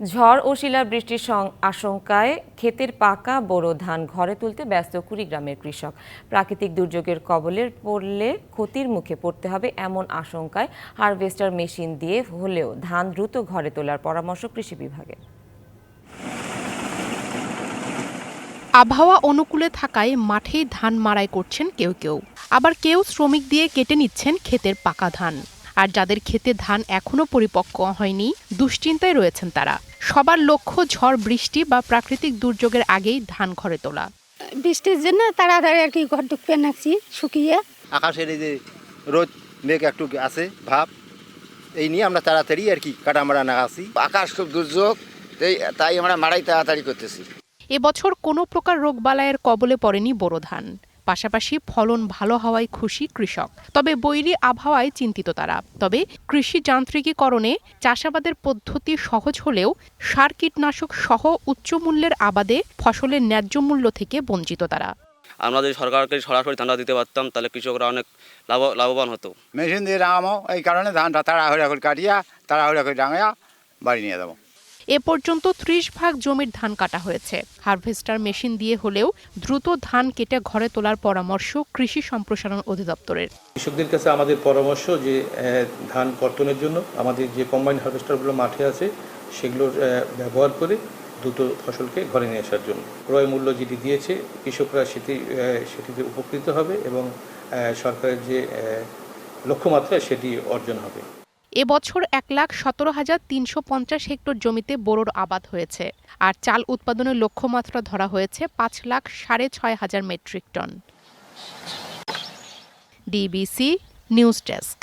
ঝড় ও শিলাবৃষ্টির আশঙ্কায় ক্ষেতের পাকা বোরো ধান ঘরে তুলতে ব্যস্ত কুড়িগ্রামের কৃষক। প্রাকৃতিক দুর্যোগের কবলে পড়লে ক্ষতির মুখে পড়তে হবে এমন আশঙ্কায় হারভেস্টার মেশিন দিয়ে হলেও ধান দ্রুত ঘরে তোলার পরামর্শ কৃষি বিভাগে। আবহাওয়া অনুকূলে থাকায় মাঠেই ধান মাড়াই করছেন কেউ কেউ। আবার কেউ শ্রমিক দিয়ে কেটে নিচ্ছেন ক্ষেতের পাকা ধান। আর যাদের ক্ষেতে ধান এখনও পরিপক্ক হয়নি দুশ্চিন্তায় রয়েছেন তারা। সবার লক্ষ্য ঝড় বৃষ্টি বা প্রাকৃতিক দুর্যোগের আগেই ধান ঘরে তোলা। বৃষ্টির জন্য তাড়াতাড়ি আর কি ঘর ঢুকতে নাকছি শুকিয়ে। আকাশের এই যে রোদ মেঘ একটু আছে ভাব এই নিয়ে আমরা তাড়াতাড়ি আর কি কাটামারা নাগাছি। আকাশ খুব দুর্যোগ তাই তাই আমরা মারাই তাড়াতাড়ি করতেছি। এবছর কোনো প্রকার রোগবালাইয়ের কবলে পড়েনি বোরো ধান। পাশাপাশি ফলন ভালো হওয়ায় খুশি কৃষক। তবে বৈরী আবহাওয়ায় চিন্তিত তারা। তবে কৃষি যান্ত্রিকীকরণে চাষাবাদের পদ্ধতি সহজ হলেও সার কীটনাশক সহ উচ্চ মূল্যের আবাদে ফসলের ন্যায্য মূল্য থেকে বঞ্চিত তারা। আমরা যদি সরকারকে সরাসরি ধানটা দিতে পারতাম তাহলে কৃষকরা অনেক লাভ লাভবান হতো। মেশিন দিয়ে রাঙামো এই কারণে ধানটা তাড়াহুড়া করে কাটিয়া তাড়াহুড়া করে রাঙাইয়া বাড়ি নিয়ে যাব। এ পর্যন্ত ত্রিশ ভাগ জমির ধান কাটা হয়েছে। হারভেস্টার মেশিন দিয়ে হলেও দ্রুত ধান কেটে ঘরে তোলার পরামর্শ কৃষি সম্প্রসারণ অধিদপ্তরের। কৃষকদের কাছে আমাদের পরামর্শ যে ধান কর্তনের জন্য আমাদের যে কম্বাইন হারভেস্টারগুলো মাঠে আছে, সেগুলোর ব্যবহার করে দ্রুত ফসলকে ঘরে নিয়ে আসার জন্য। ক্রয় মূল্য যেটি দিয়েছে, কৃষকরা সেটি সেটিতে উপকৃত হবে এবং সরকারের যে লক্ষ্যমাত্রা সেটি অর্জন হবে। এবছর এক লাখ সতেরো হাজার তিনশো পঞ্চাশ হেক্টর জমিতে বোরোর আবাদ হয়েছে, আর চাল উৎপাদনের লক্ষ্যমাত্রা ধরা হয়েছে পাঁচ লাখ সাড়ে ছয় হাজার metric ton. DBC news desk.